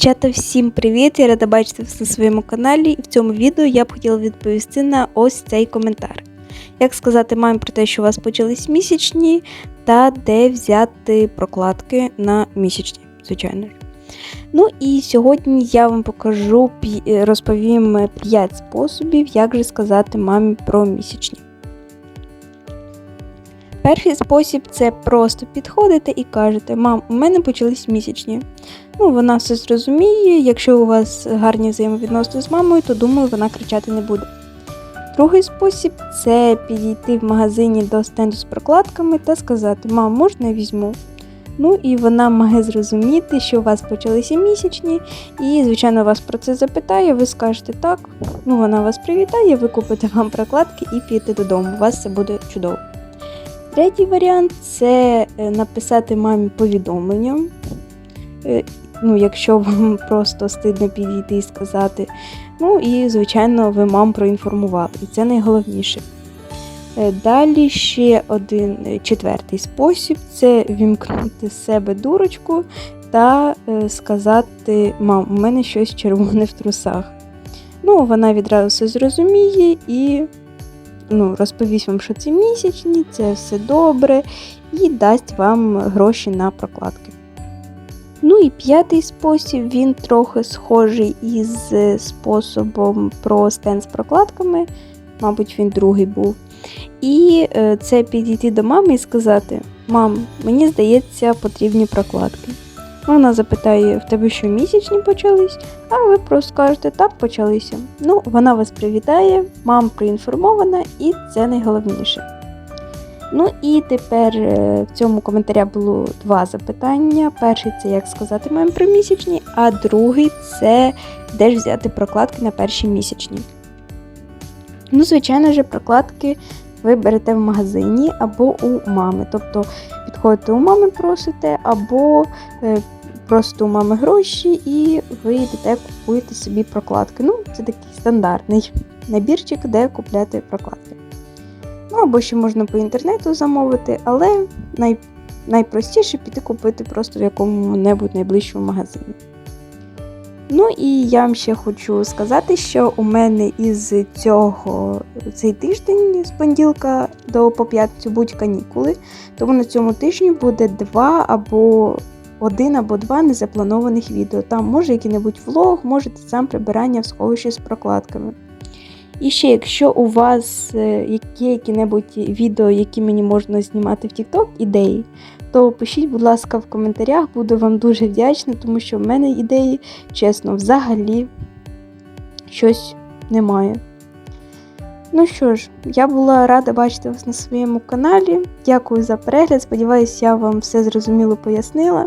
Дівчата, всім привіт! Я рада бачити вас на своєму каналі, і в цьому відео я б хотіла відповісти на ось цей коментар. Як сказати мамі про те, що у вас почались місячні, та де взяти прокладки на місячні, звичайно. Ну і сьогодні я вам покажу, розповім 5 способів, як же сказати мамі про місячні. Перший спосіб це просто підходите і кажете, мам, у мене почались місячні. Ну, вона все зрозуміє. Якщо у вас гарні взаємовідносини з мамою, то думаю, вона кричати не буде. Другий спосіб це підійти в магазині до стенду з прокладками та сказати: Мам, можна я візьму? Ну і вона має зрозуміти, що у вас почалися місячні, і, звичайно, вас про це запитає, ви скажете так. Ну, вона вас привітає, ви купите вам прокладки і підете додому. У вас це буде чудово. Третій варіант це е, написати мамі повідомлення. Е, Ну, якщо вам просто стидно підійти і сказати. Ну і, звичайно, ви мам проінформували. І це найголовніше. Е, Далі ще один четвертий спосіб це вімкнути з себе дурочку та сказати: Мам, у мене щось червоне в трусах. Ну, вона відразу все зрозуміє і ну, розповість вам, що це місячні, це все добре, і дасть вам гроші на прокладки. Ну і п'ятий спосіб, він трохи схожий із способом про стенд з прокладками, мабуть, він другий був. І е, це підійти до мами і сказати: Мам, мені здається, потрібні прокладки. Вона запитає, в тебе що місячні почались? А ви просто скажете, так почалися. Ну, вона вас привітає, мам проінформована, і це найголовніше. Ну і тепер е, в цьому коментарі було два запитання. Перший це як сказати мамі про місячні, а другий це де ж взяти прокладки на перші місячні. Ну, звичайно ж, прокладки ви берете в магазині або у мами. Тобто підходите у мами, просите, або е, просто у мами гроші, і ви йдете купуєте собі прокладки. Ну, це такий стандартний набірчик, де купляти прокладки. Ну, або ще можна по інтернету замовити, але най... найпростіше піти купити просто в якому-небудь найближчому магазині. Ну і я вам ще хочу сказати, що у мене із цього цей тиждень з понеділка до по п'ятницю будуть канікули, тому на цьому тижні буде два або один або два незапланованих відео. Там може який-небудь влог, може сам прибирання в сховищі з прокладками. І ще, якщо у вас е, є які-небудь відео, які мені можна знімати в TikTok, ідеї, то пишіть, будь ласка, в коментарях, буду вам дуже вдячна, тому що в мене ідеї, чесно, взагалі щось немає. Ну що ж, я була рада бачити вас на своєму каналі. Дякую за перегляд. Сподіваюсь, я вам все зрозуміло пояснила.